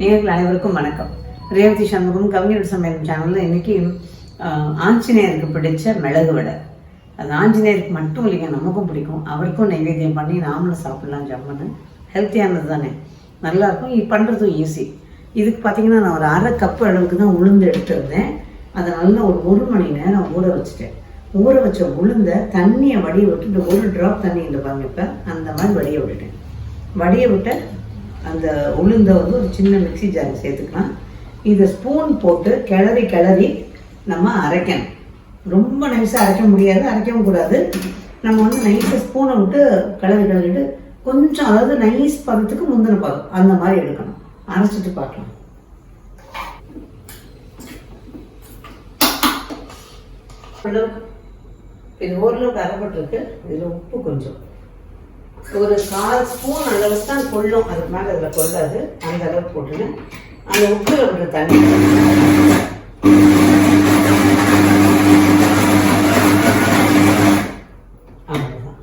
நேர்கள் அனைவருக்கும் வணக்கம். ரேவதி சண்முகம் கவிஞர் சமையல் சேனலில் இன்னைக்கு ஆஞ்சநேயருக்கு பிடிச்ச மிளகு வடை. அது ஆஞ்சநேயருக்கு மட்டும் இல்லைங்க நமக்கும் பிடிக்கும். அவருக்கும் நைவேத்தியம் பண்ணி நாமளும் சாப்பிடலாம் ஜம்முன்னு ஹெல்த்தியானது தானே. நல்லா இருக்கும் இது பண்ணுறதும் ஈஸி இதுக்கு பார்த்தீங்கன்னா நான் ஒரு அரை கப்பு அளவுக்கு தான் உளுந்து எடுத்துருந்தேன் அதை நல்லா ஒரு ஒரு மணி நேரம் ஊற வச்சுட்டேன். ஊற வச்ச உளுந்த தண்ணியை வடிய விட்டு இந்த ஒரு ட்ராப் தண்ணி இந்த பாருங்க இப்போ. அந்த மாதிரி வடிய விட்டுட்டேன். வடிய விட்ட அந்த உளுந்தை வந்து ஒரு சின்ன மிக்ஸி ஜார் சேர்த்துக்கலாம். இதை ஸ்பூன் போட்டு கிளறி கிளறி நம்ம அரைக்கணும். ரொம்ப நைஸாக அரைக்க முடியாது அரைக்கவும் கூடாது. நம்ம வந்து நைஸாக ஸ்பூனை விட்டு கிளறி கிளறிட்டு கொஞ்சம் அதாவது நைஸ் பதத்துக்கு முந்தின பதம் அந்த மாதிரி எடுக்கணும். அரைச்சிட்டு பார்க்கலாம். இது ஓரளவுக்கு அரைப்பட்டிருக்கு. இதில் உப்பு கொஞ்சம். ஒரு கால் ஸ்பூன் அளவுக்கு தான் கொள்ளும். அதுக்கு மேலே அதில் கொள்ளாது. அந்த அளவுக்கு போட்டுன்னு அந்த உப்பில் விடுற தண்ணி அவ்வளோதான்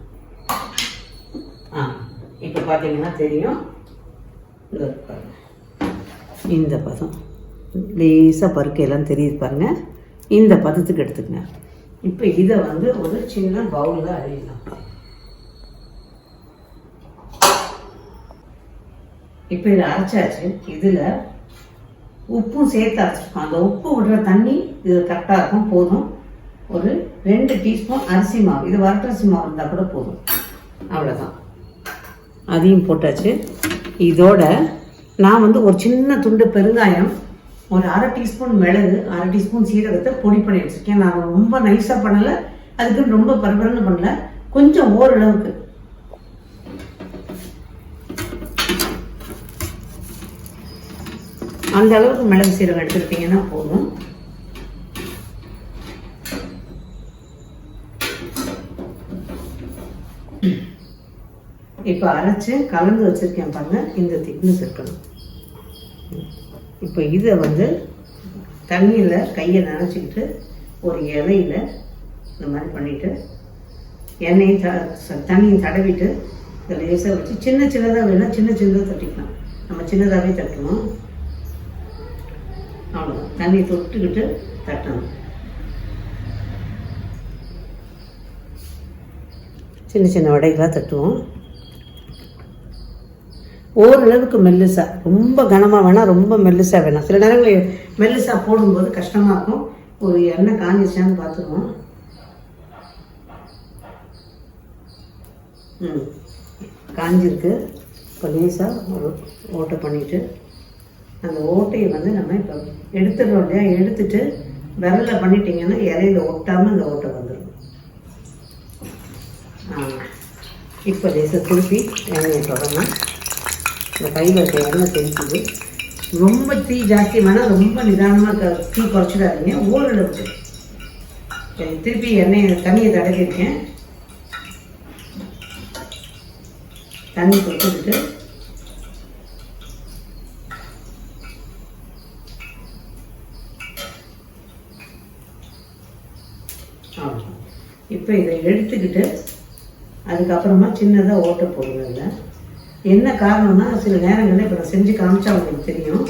ஆ இப்போ பார்த்தீங்கன்னா தெரியும். இந்த பாருங்க இந்த பதம். லேசாக பருக்கையெல்லாம் தெரியுது பாருங்க. இந்த பதத்துக்கு எடுத்துக்கங்க. இப்போ இதை வந்து ஒரு சின்ன பவுலில் அழியலாம் இப்போ இதை அரைச்சாச்சு இதில் உப்பும் சேர்த்து அரைச்சிருக்கோம். அந்த உப்பு விடுற தண்ணி இது கரெக்டாக இருக்கும் போதும். ஒரு ரெண்டு டீஸ்பூன் அரிசி மாவு. இது வரட்டரிசி மாவு இருந்தால் கூட போதும். அவ்வளோதான் அதையும் போட்டாச்சு. இதோட நான் வந்து ஒரு சின்ன துண்டு பெருங்காயம் ஒரு அரை டீஸ்பூன் மிளகு அரை டீஸ்பூன் சீரகத்தை பொடி பண்ணி வச்சுருக்கேன். நான் ரொம்ப நைஸாக பண்ணலை. அதுக்கு ரொம்ப பரபரன்னு பண்ணல. கொஞ்சம் ஓரளவுக்கு. அந்த அளவுக்கு மிளகு சீரகம் எடுத்துக்கிட்டிங்கன்னா போதும். இப்போ அரைச்சு கலந்து வச்சிருக்கேன் பாருங்க இந்த திக்னஸ் இருக்கணும். இப்போ இதை வந்து தண்ணியில் கையை நனைச்சிக்கிட்டு ஒரு இலையில இந்த மாதிரி பண்ணிட்டு எண்ணெயும் த தண்ணியும் தடவிட்டு இதை லேசாக வச்சு சின்ன சின்னதாக வேணால் சின்ன சின்னதாக தட்டிக்கலாம். நம்ம சின்னதாகவே தட்டணும். பார்க்கணும் தண்ணி தொட்டுக்கிட்டு தட்டணும். சின்ன சின்ன வடைகளாக தட்டுவோம். ஓரளவுக்கு மெல்லுசா ரொம்ப கனமாக வேணாம் ரொம்ப மெல்லுசாக வேணாம் சில நேரங்களில் மெல்லுசாக போடும்போது கஷ்டமாக இருக்கும். ஒரு எண்ணெய் காஞ்சிச்சான்னு பார்த்துருவோம். ம். காஞ்சிருக்கு. இப்போ லேசாக ஒரு ஓட்டை பண்ணிவிட்டு அந்த ஓட்டையை வந்து நம்ம இப்போ எடுத்துடுறோம் இல்லையா? எடுத்துட்டு விரலில் பண்ணிட்டீங்கன்னா இலையில ஒட்டாமல் அந்த ஓட்டை வந்துடும் இப்போ லேசை திருப்பி எண்ணெயை தொடரணும் இந்த கையில் இருக்க எண்ணெய் தெரிஞ்சுது ரொம்ப தீ ஜாஸ்தி வேணால் ரொம்ப நிதானமாக தீ குறைச்சிடாதீங்க. ஓரளவுக்கு திருப்பி எண்ணெயை தண்ணியை தடவிருக்கேன் தண்ணி கொடுத்துக்கிட்டு அவ்வளோதான் இப்போ இதை எடுத்துக்கிட்டு அதுக்கப்புறமா சின்னதாக ஓட்டை போடுங்க என்ன காரணம்னா சில நேரங்களில் இப்போ நான் செஞ்சு காமிச்சா உங்களுக்கு தெரியும்.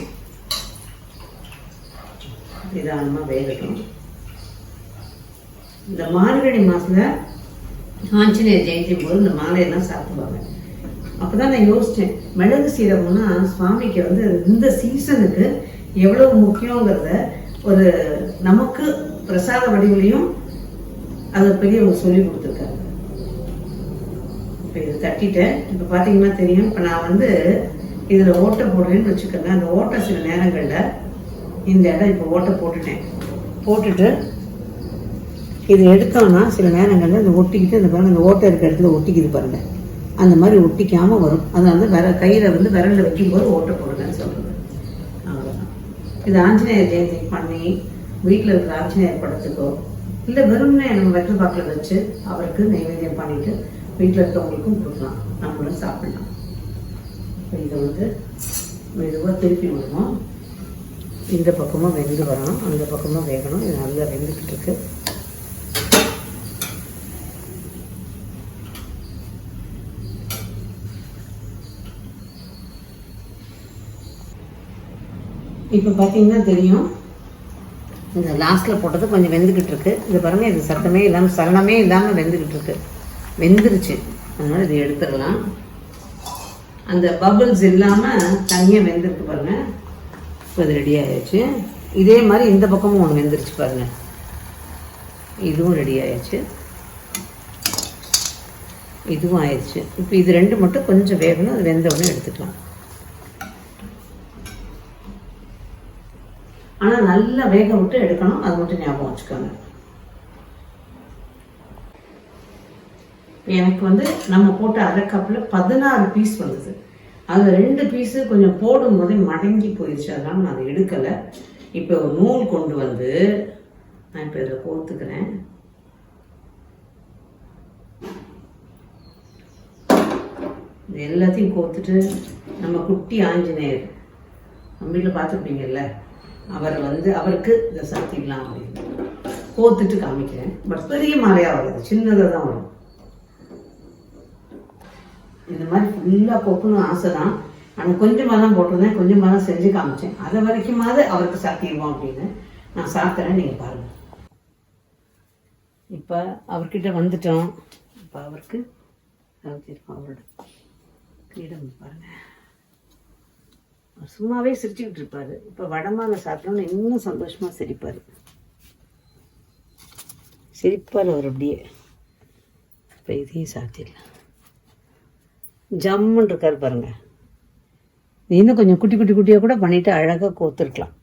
நிதானமாக வேகட்டும். இந்த மார்கழி மாதத்தில் ஆஞ்சநேயர் ஜெயந்தி போது இந்த மாலையெல்லாம் சாப்பிடுவாங்க. அப்போ தான் நான் யோசித்தேன் மிளகு சீரகம்னா சுவாமிக்கு வந்து இந்த சீசனுக்கு எவ்வளவு முக்கியங்கிறத ஒரு நமக்கு பிரசாத வடிவிலையும் அதை பெரியவங்க சொல்லி கொடுத்துருக்காங்க. இப்போ இதை தட்டிட்டேன். இப்போ பார்த்தீங்கன்னா தெரியும். இப்போ நான் வந்து இதில் ஓட்டை போடுறேன்னு வச்சுக்கோங்க. அந்த ஓட்டை சில நேரங்களில் இந்த இடம் இப்போ ஓட்டை போட்டுட்டேன். போட்டுட்டு இது எடுத்தோம்னா சில நேரங்களில் இந்த ஒட்டிக்கிட்டு இந்த பாருங்கள் அந்த ஓட்டை இருக்கிற இடத்துல ஒட்டிக்கிது பாருங்கள் அந்த மாதிரி ஒட்டிக்காமல் வரும். அதனால விர கையில் வந்து விரலில் வைக்கும்போது ஓட்டை போடுங்கன்னு சொல்கிறது அவ்வளோதான் இது ஆஞ்சநேயர் ஜெயந்தி பண்ணி வீட்டில் இருக்கிற ஆஞ்சநேயர் படத்துக்கோ இல்லை வெறும்னே நம்ம வெற்றி வச்சு அவருக்கு நைவேத்தியம் பண்ணிட்டு வீட்டில் இருக்கவங்களுக்கும் கொடுக்கலாம். நம்மளும் சாப்பிடலாம். இப்போ இதை வந்து மெதுவாக திருப்பி விடுவோம். இந்த பக்கமும் வெந்து வரணும். அந்த பக்கமும் வேகணும். இது நல்லா வெந்துக்கிட்டு இருக்கு. இப்போ பார்த்தீங்கன்னா தெரியும். இந்த லாஸ்ட்டில் போட்டது கொஞ்சம் வெந்துக்கிட்டு இருக்கு. இது பாருங்கள் இது சத்தமே இல்லாமல் சலனமே இல்லாமல் வெந்துக்கிட்டு இருக்கு. வெந்துருச்சு. அதனால் இதை எடுத்துடலாம். அந்த பபுள்ஸ் இல்லாமல் தனியாக வெந்திருக்கு பாருங்கள் இப்போ இது ரெடி ஆயாச்சு. இதே மாதிரி இந்த பக்கமும் ஒன்று வெந்துருச்சு பாருங்கள் இதுவும் ரெடி ஆயாச்சு. இதுவும் ஆயிடுச்சு இப்போ இது ரெண்டு மட்டும் கொஞ்சம் வேகணும். அது வெந்த உடனே எடுத்துக்கலாம். ஆனால் நல்லா வேக விட்டு எடுக்கணும். அது மட்டும் ஞாபகம் வச்சுக்கோங்க. எனக்கு வந்து நம்ம போட்ட அரை கப்பில் பதினாறு பீஸ் வந்தது. அதில் ரெண்டு பீஸு கொஞ்சம் போடும் போதே மடங்கி போயிடுச்சு. அதனால் நான் அதை எடுக்கலை. இப்போ ஒரு நூல் கொண்டு வந்து நான் இப்போ இதில் கோர்த்துக்கிறேன். இது எல்லாத்தையும் கோர்த்துட்டு நம்ம குட்டி ஆஞ்சநேயர். நம்ம வீட்டில் பார்த்துருப்பீங்கல்ல? அவரை வந்து அவருக்கு இந்த சாத்திடலாம் அப்படின்னு கோத்துட்டு காமிக்கிறேன். பட் பெரிய மாலையாக வருது சின்னதாக தான் வரும். இந்த மாதிரி ஃபுல்லாக கொக்கணும் ஆசை தான் ஆனால் கொஞ்சமாக தான் போட்டிருந்தேன். கொஞ்சமாக தான் செஞ்சு காமிச்சேன். அதை வரைக்குமாவது அவருக்கு சாத்திடுவோம் அப்படின்னு நான் சாத்துறேன் நீங்கள் பாருங்கள் இப்போ அவர்கிட்ட வந்துட்டோம். இப்போ அவருக்கு சாத்திருக்கோம் அவரோட கிரீடம் பாருங்கள் சும்மாவே சிரிச்சுக்கிட்டு இருப்பாரு. இப்போ வடமான சாப்பிட்டோன்னு இன்னும் சந்தோஷமாக சிரிப்பார். சிரிப்பார் அவர் அப்படியே. இப்போ இதையும் சாத்திடலாம். ஜம்முன்னு இருக்கார் பாருங்க. இன்னும் கொஞ்சம் குட்டி குட்டி குட்டியாக கூட பண்ணிட்டு அழகாக கோத்துருக்கலாம்.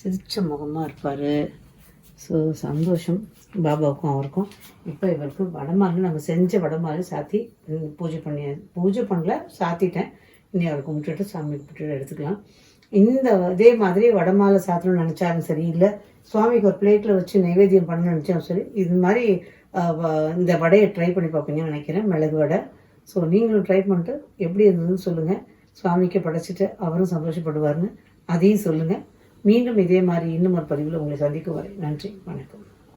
சிரித்த முகமாக இருப்பார். ஸோ சந்தோஷம். பாபாவுக்கும் அவருக்கும். இப்போ இவருக்கு வடமாறு நம்ம செஞ்ச வடமாறு சாத்தி பூஜை பண்ணி பூஜை பண்ணல சாத்திட்டேன். இனி அவரை கும்பிட்டுட்டு சாமி கும்பிட்டுட்டு எடுத்துக்கலாம். இந்த இதே மாதிரி வடமாலை சாத்தணும்னு நினச்சாலும் சரி இல்லை சுவாமிக்கு ஒரு பிளேட்டில் வச்சு நைவேத்தியம் பண்ணணும்னு நினச்சாலும் சரி இது மாதிரி வ- இந்த வடையை ட்ரை பண்ணி பார்ப்பீங்கன்னு நினைக்கிறேன் மிளகு வடை. ஸோ நீங்களும் ட்ரை பண்ணிட்டு எப்படி இருந்ததுன்னு சொல்லுங்கள் சுவாமிக்கு படைச்சிட்டு அவரும் சந்தோஷப்படுவார்னு அதையும் சொல்லுங்கள் மீண்டும் இதே மாதிரி இன்னும் ஒரு பதிவில் உங்களை சந்திக்கும் வரை நன்றி வணக்கம்.